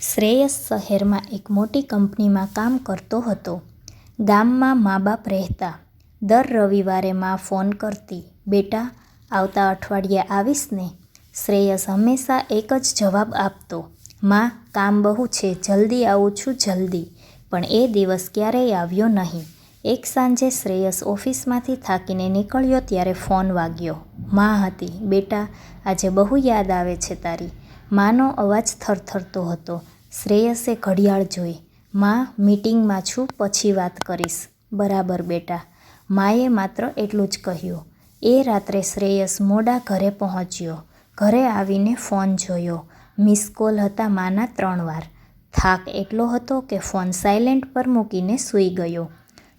શ્રેયસ શહેરમાં એક મોટી કંપનીમાં કામ કરતો હતો. ગામમાં મા-બાપ રહેતા. દર રવિવારે મા ફોન કરતી, "બેટા, આવતા અઠવાડિયે આવીશ ને?" શ્રેયસ હંમેશા એક જ જવાબ આપતો, "મા, કામ બહુ છે, જલ્દી આવું છું, જલ્દી." પણ એ દિવસ ક્યારેય આવ્યો નહીં. એક સાંજે શ્રેયસ ઓફિસમાંથી થાકીને નીકળ્યો ત્યારે ફોન વાગ્યો. મા હતી, "બેટા, આજે બહુ યાદ આવે છે તારી." માનો અવાજ થરથરતો હતો. શ્રેયસે ઘડિયાળ જોઈ. "મા, મીટિંગમાં છું, પછી વાત કરીશ." "બરાબર બેટા." માએ માત્ર એટલું જ કહ્યું. એ રાત્રે શ્રેયસ મોડા ઘરે પહોંચ્યો. ઘરે આવીને ફોન જોયો. મિસ કોલ હતા માના ત્રણ વાર. થાક એટલો હતો કે ફોન સાયલેન્ટ પર મૂકીને સૂઈ ગયો.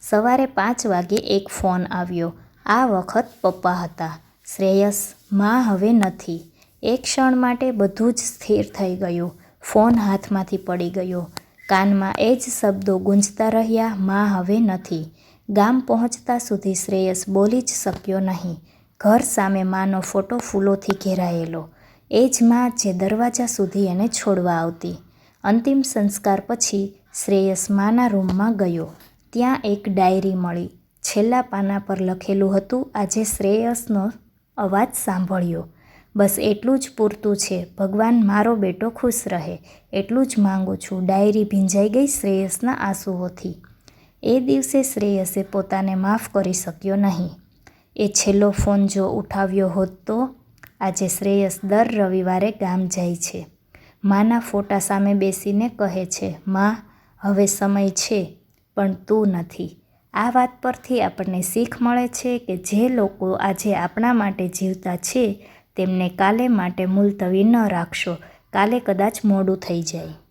સવારે પાંચ વાગ્યે એક ફોન આવ્યો. આ વખત પપ્પા હતા. "શ્રેયસ, મા હવે નથી." એક ક્ષણ માટે બધું જ સ્થિર થઈ ગયું. ફોન હાથમાંથી પડી ગયો. કાનમાં એ જ શબ્દો ગૂંજતા રહ્યા, "મા હવે નથી." ગામ પહોંચતા સુધી શ્રેયસ બોલી જ શક્યો નહીં. ઘર સામે માનો ફોટો ફૂલોથી ઘેરાયેલો. એ જ મા જે દરવાજા સુધી એને છોડવા આવતી. અંતિમ સંસ્કાર પછી શ્રેયસ માના રૂમમાં ગયો. ત્યાં એક ડાયરી મળી. છેલ્લા પાના પર લખેલું હતું, "આજે શ્રેયસનો અવાજ સાંભળ્યો. બસ એટલું જ પૂરતું છે. ભગવાન મારો બેટો ખુશ રહે, એટલું જ માંગુ છું." ડાયરી ભીંજાઈ ગઈ શ્રેયસના આંસુઓથી. એ દિવસે શ્રેયસે પોતાને માફ કરી શક્યો નહીં. એ છેલ્લો ફોન જો ઉઠાવ્યો હોત તો! આજે શ્રેયસ દર રવિવારે ગામ જાય છે. માના ફોટા સામે બેસીને કહે છે, "મા, હવે સમય છે, પણ તું નથી." આ વાત પરથી આપણને શીખ મળે છે કે જે લોકો આજે આપણા માટે જીવતા છે તેમને કાલે માટે મુલતવી ન રાખશો. કાલે કદાચ મોડું થઈ જાય.